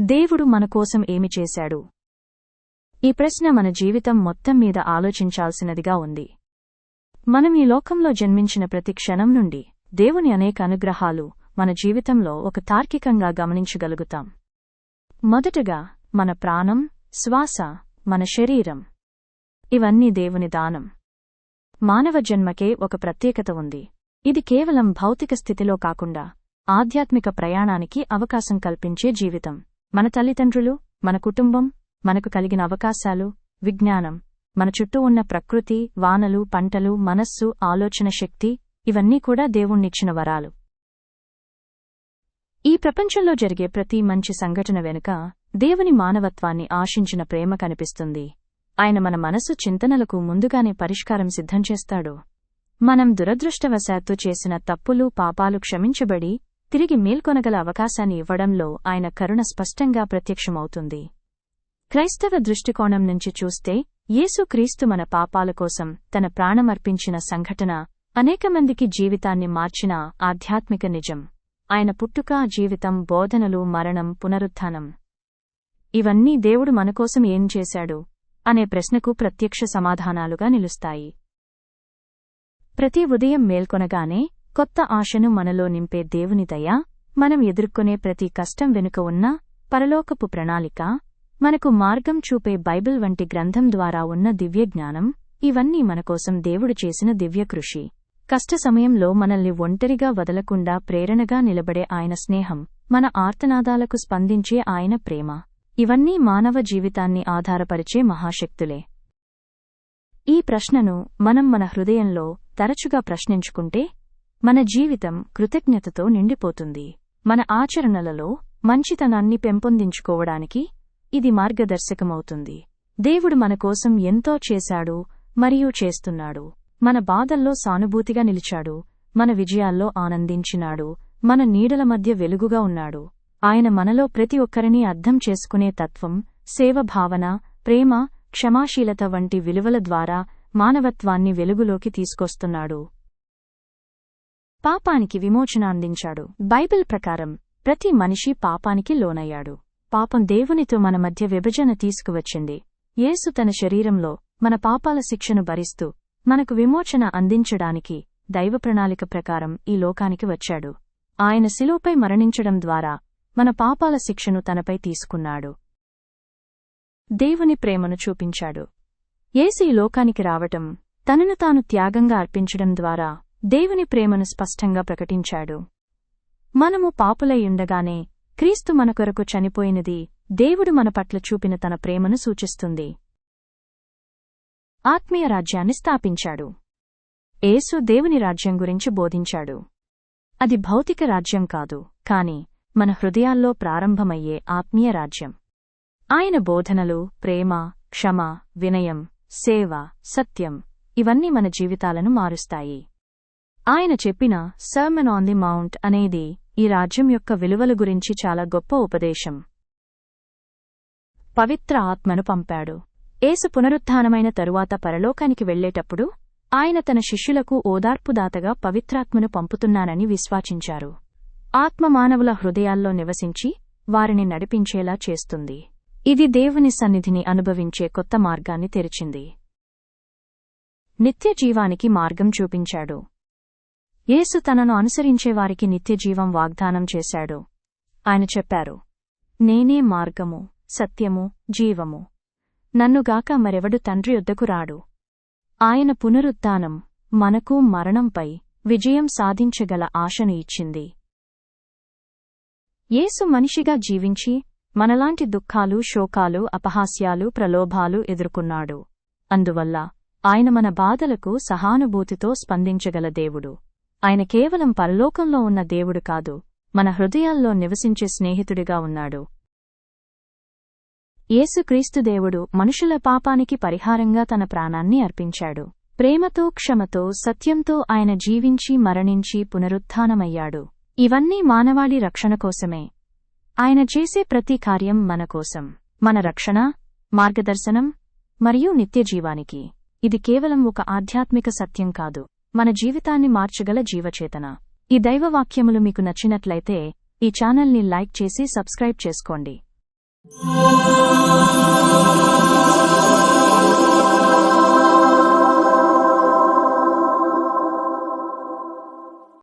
దేవుడు మనకోసం ఏమి చేశాడు? ఈ ప్రశ్న మన జీవితం మొత్తం మీద ఆలోచించాల్సినదిగా ఉంది. మనం ఈ లోకంలో జన్మించిన ప్రతి క్షణం నుండి దేవుని అనేక అనుగ్రహాలు మన జీవితంలో ఒక తార్కికంగా గమనించగలుగుతాం. మొదటగా మన ప్రాణం శ్వాస మన శరీరం. ఇవన్నీ దేవుని దానం. మానవ జన్మకే ఒక ప్రత్యేకత ఉంది. ఇది కేవలం భౌతిక స్థితిలో కాకుండా ఆధ్యాత్మిక ప్రయాణానికి అవకాశం కల్పించే జీవితం. మన తల్లిదండ్రులు మన కుటుంబం మనకు కలిగిన అవకాశాలు విజ్ఞానం మన చుట్టూ ఉన్న ప్రకృతి వానలు పంటలు మనస్సు ఆలోచన శక్తి ఇవన్నీ కూడా దేవుణ్ణిచ్చిన వరాలు. ఈ ప్రపంచంలో జరిగే ప్రతి మంచి సంఘటన వెనుక దేవుని మానవత్వాన్ని ఆశించిన ప్రేమ కనిపిస్తుంది. ఆయన మన మనసు చింతనలకు ముందుగానే పరిష్కారం సిద్ధం చేస్తాడు. మనం దురదృష్టవశాత్తు చేసిన తప్పులు పాపాలు క్షమించబడి తిరిగి మేల్కొనగల అవకాశాన్ని ఇవ్వడంలో ఆయన కరుణ స్పష్టంగా ప్రత్యక్షమవుతుంది. క్రైస్తవ దృష్టికోణం నుంచి చూస్తే యేసుక్రీస్తు మన పాపాల కోసం తన ప్రాణమర్పించిన సంఘటన అనేకమందికి జీవితాన్ని మార్చిన ఆధ్యాత్మిక నిజం. ఆయన పుట్టుక జీవితం బోధనలు మరణం పునరుత్థానం. ఇవన్నీ దేవుడు మనకోసం ఏం చేశాడు? అనే ప్రశ్నకు ప్రత్యక్ష సమాధానాలుగా నిలుస్తాయి. ప్రతి ఉదయం మేల్కొనగానే కొత్త ఆశను మనలో నింపే దేవుని దయ మనం ఎదుర్కొనే ప్రతి కష్టం వెనుక ఉన్న పరలోకపు ప్రణాళిక మనకు మార్గం చూపే బైబిల్ వంటి గ్రంథం ద్వారా ఉన్న దివ్యజ్ఞానం ఇవన్నీ మనకోసం దేవుడు చేసిన దివ్యకృషి కష్ట సమయంలో మనల్ని ఒంటరిగా వదలకుండా ప్రేరణగా నిలబడే ఆయన స్నేహం మన ఆర్తనాదాలకు స్పందించే ఆయన ప్రేమ. ఇవన్నీ మానవ జీవితాన్ని ఆధారపరిచే మహాశక్తులే. ఈ ప్రశ్నను మనం మన హృదయంలో తరచుగా ప్రశ్నించుకుంటే మన జీవితం కృతజ్ఞతతో నిండిపోతుంది. మన ఆచరణలలో మంచితనాన్ని పెంపొందించుకోవడానికి ఇది మార్గదర్శకమవుతుంది. దేవుడు మనకోసం ఎంతో చేశాడు మరియు చేస్తున్నాడు. మన బాధల్లో సానుభూతిగా నిలిచాడు మన విజయాల్లో ఆనందించినాడు మన నీడల మధ్య వెలుగుగా ఉన్నాడు. ఆయన మనలో ప్రతి ఒక్కరినీ అర్థం చేసుకునే తత్వం సేవభావన ప్రేమ క్షమాశీలత వంటి విలువల ద్వారా మానవత్వాన్ని వెలుగులోకి తీసుకొస్తున్నాడు. పాపానికి విమోచన అందించాడు. బైబిల్ ప్రకారం ప్రతి మనిషి పాపానికి లోనయ్యాడు. పాపం దేవునితో మన మధ్య విభజన తీసుకువచ్చింది. యేసు తన శరీరంలో మన పాపాల శిక్షను భరిస్తూ మనకు విమోచన అందించడానికి దైవ ప్రణాళిక ప్రకారం ఈ లోకానికి వచ్చాడు. ఆయన శిలోపై మరణించడం ద్వారా మన పాపాల శిక్షను తనపై తీసుకున్నాడు. దేవుని ప్రేమను చూపించాడు. యేసు ఈ లోకానికి రావటం తనను తాను త్యాగంగా అర్పించడం ద్వారా దేవుని ప్రేమను స్పష్టంగా ప్రకటించాడు. మనము పాపులయ్యుండగానే క్రీస్తు మన కొరకు చనిపోయినది దేవుడు మన పట్ల చూపిన తన ప్రేమను సూచిస్తుంది. ఆత్మీయ రాజ్యాన్ని స్థాపించాడు. ఏసు దేవుని రాజ్యం గురించి బోధించాడు. అది భౌతిక రాజ్యం కాదు కాని మన హృదయాల్లో ప్రారంభమయ్యే ఆత్మీయ రాజ్యం. ఆయన బోధనలు ప్రేమ క్షమ వినయం సేవ సత్యం ఇవన్నీ మన జీవితాలను మారుస్తాయి. ఆయన చెప్పిన సర్మన్ ఆన్ ది మౌంట్ అనేది ఈ రాజ్యం యొక్క విలువల గురించి చాలా గొప్ప ఉపదేశం. పవిత్ర ఆత్మను పంపాడు. ఏసు పునరుత్థానమైన తరువాత పరలోకానికి వెళ్ళేటప్పుడు ఆయన తన శిష్యులకు ఓదార్పుదాతగా పవిత్రాత్మను పంపుతున్నానని విశ్వాచించారు ఆత్మ మానవుల హృదయాల్లో నివసించి వారిని నడిపించేలా చేస్తుంది. ఇది దేవుని సన్నిధిని అనుభవించే కొత్త మార్గాన్ని తెరిచింది. నిత్య జీవానికి మార్గం చూపించాడు. యేసు తనను అనుసరించేవారికి నిత్యజీవం వాగ్దానం చేశాడు. ఆయన చెప్పారు నేనే మార్గము సత్యము జీవము. నన్నుగాక మరెవడు తండ్రి యొద్దకు రాడు. ఆయన పునరుద్ధానం మనకు మరణంపై విజయం సాధించగల ఆశను ఇచ్చింది. యేసు మనిషిగా జీవించి మనలాంటి దుఃఖాలు శోకాలు అపహాస్యాలు ప్రలోభాలు ఎదుర్కొన్నాడు. అందువల్ల ఆయన మన బాధలకు సహానుభూతితో స్పందించగల దేవుడు. ఆయన కేవలం పరలోకంలో ఉన్న దేవుడు కాదు మన హృదయాల్లో నివసించే స్నేహితుడిగా ఉన్నాడు. యేసుక్రీస్తు దేవుడు మనుషుల పాపానికి పరిహారంగా తన ప్రాణాన్ని అర్పించాడు. ప్రేమతో క్షమతో సత్యంతో ఆయన జీవించి మరణించి పునరుత్థానమయ్యాడు. ఇవన్నీ మానవాళి రక్షణ కోసమే. ఆయన చేసే ప్రతి కార్యం మన కోసం. మన రక్షణ మార్గదర్శనం మరియు నిత్యజీవానికి. ఇది కేవలం ఒక ఆధ్యాత్మిక సత్యం కాదు. మన జీవితాన్ని మార్చగల జీవచేతన. ఈ దైవవాక్యములు మీకు నచ్చినట్లయితే ఈ ఛానల్ని లైక్ చేసి సబ్స్క్రైబ్ చేసుకోండి.